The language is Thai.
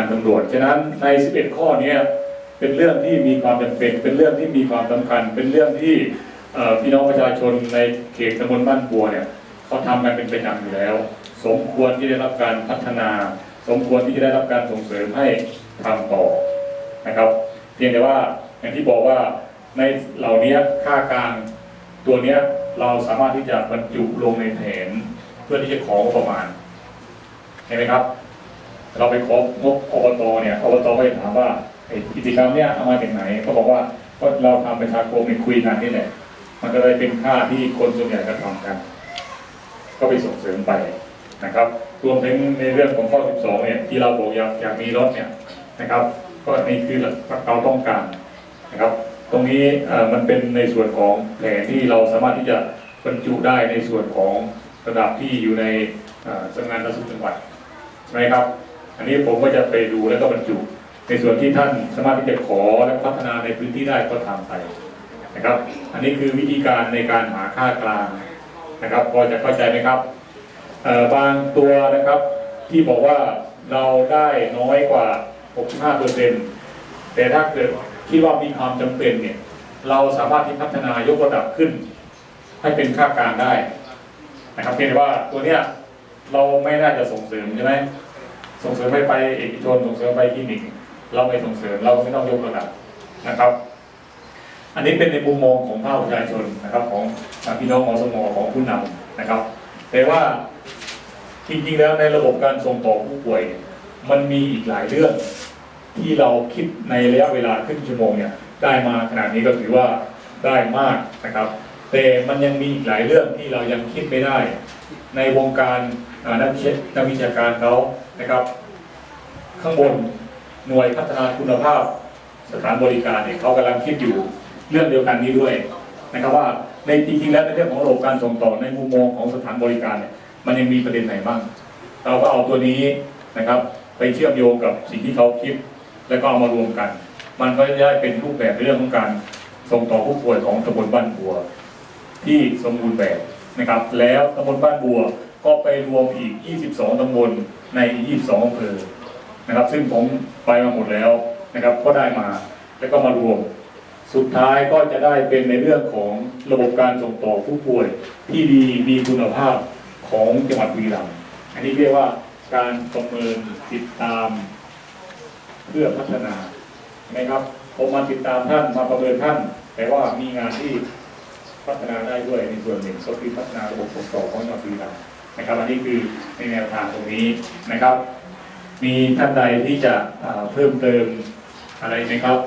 การตำรวจ ฉะนั้นใน 11 ข้อนี้เป็นเรื่องที่มีความจำเป็น เป็นเรื่องที่มีความสำคัญ เป็นเรื่องที่พี่น้องประชาชนในเขตตำบลบ้านบัวเนี่ยเขาทำกันเป็นประจำอยู่แล้ว สมควรที่ได้รับการพัฒนา สมควรที่จะได้รับการส่งเสริมให้ทำต่อนะครับ เพียงแต่ว่าอย่างที่บอกว่าในเหล่านี้ค่ากลางตัวเนี้ยเราสามารถที่จะบรรจุลงในแผน เพื่อที่จะของประมาณเห็นไหมครับ เราไปของบอบตเนี่ยอบตก็จะถามว่าไอ้กิจกรรมเนี่ยเอามาจากไหนเขาบอกว่าก็เราทำประชาคมในคุยกันนี่แหละ มันก็เลยเป็นค่าที่คนส่วนใหญ่กระทำกัน ก็ไปส่งเสริมไปนะครับ รวมถึงในเรื่องของข้อ 12 เนี่ยที่เราบอกอยากอยากมีรถเนี่ยนะครับ ก็นี่คือเราต้องการนะครับ ตรงนี้เอ่อมันเป็นในส่วนของแผนที่เราสามารถที่จะบรรจุได้ในส่วนของระดับที่อยู่ในอ่อสำนักงานรัฐสุจังหวัดใช่ไหมครับ อันนี้ผมก็จะไปดูแล้วก็บรรจุ ในส่วนที่ท่านสามารถที่จะขอและพัฒนาในพื้นที่ได้ก็ทำไปนะครับ อันนี้คือวิธีการในการหาค่ากลางนะครับ พอจะเข้าใจไหมครับบางตัวนะครับที่บอกว่าเราได้น้อยกว่า 65เปอร์เซ็นต์แต่ถ้าเกิดคิดว่ามีความจำเป็นเนี่ย เราสามารถที่พัฒนายกระดับขึ้น ให้เป็นค่ากลางได้นะครับเพียงแต่ว่าตัวเนี้ยเราไม่น่าจะส่งเสริมใช่ไหม ส่งเสริมให้ไปเอกชนส่งเสริมไปคลินิก เราไม่ส่งเสริมเราไม่ต้องยกระดับนะครับ อันนี้เป็นในมุมมองของภาคประชาชนนะครับ ของพี่น้องอสมอของผู้นำนะครับ แต่ว่าจริงๆแล้วในระบบการส่งต่อผู้ป่วย มันมีอีกหลายเรื่องที่เราคิดในระยะเวลาครึ่งชั่วโมงเนี่ยได้มาขนาดนี้ก็ถือว่าได้มากนะครับ แต่มันยังมีอีกหลายเรื่องที่เรายังคิดไม่ได้ ในวงการนักวิชานักวิชาการเขานะครับ ข้างบนหน่วยพัฒนาคุณภาพ สถานบริการเนี่ยเขากำลังคิดอยู่เรื่องเดียวกันนี้ด้วยนะครับว่าในจริงๆแล้วในเรื่องของระบบการส่งต่อในมุมมองของสถานบริการเนี่ยมันยังมีประเด็นไหนบ้าง เราก็เอาตัวนี้นะครับ ไปเชื่อมโยงกับสิ่งที่เขาคิด แล้วก็เอามารวมกัน มันก็จะได้เป็นรูปแบบในเรื่องของการส่งต่อผู้ป่วยของตำบลบ้านบัว ที่สมบูรณ์แบบนะครับ แล้วตำบลบ้านบัวก็ไปรวมอีก 22ตำบลใน 22อำเภอนะครับ ซึ่งผมไปมาหมดแล้วนะครับ ก็ได้มาแล้วก็มารวม สุดท้ายก็จะได้เป็นในเรื่องของระบบการส่งต่อผู้ป่วยที่ดีมีคุณภาพของจังหวัดบุรีรัมย์อันนี้เรียกว่าการประเมินติดตามเพื่อพัฒนานไหมครับผมมาติดตามท่านมาประเมินท่าน แต่ว่ามีงานที่ พัฒนาได้ด้วยในส่วนหนึ่งก็คือพัฒนาระบบส่งต่อของจังหวัดบุรีรัมย์นะครับ อันนี้คือในแนวทางตรงนี้นะครับ มีท่านใดที่จะเพิ่มเติมอะไรไหมครับ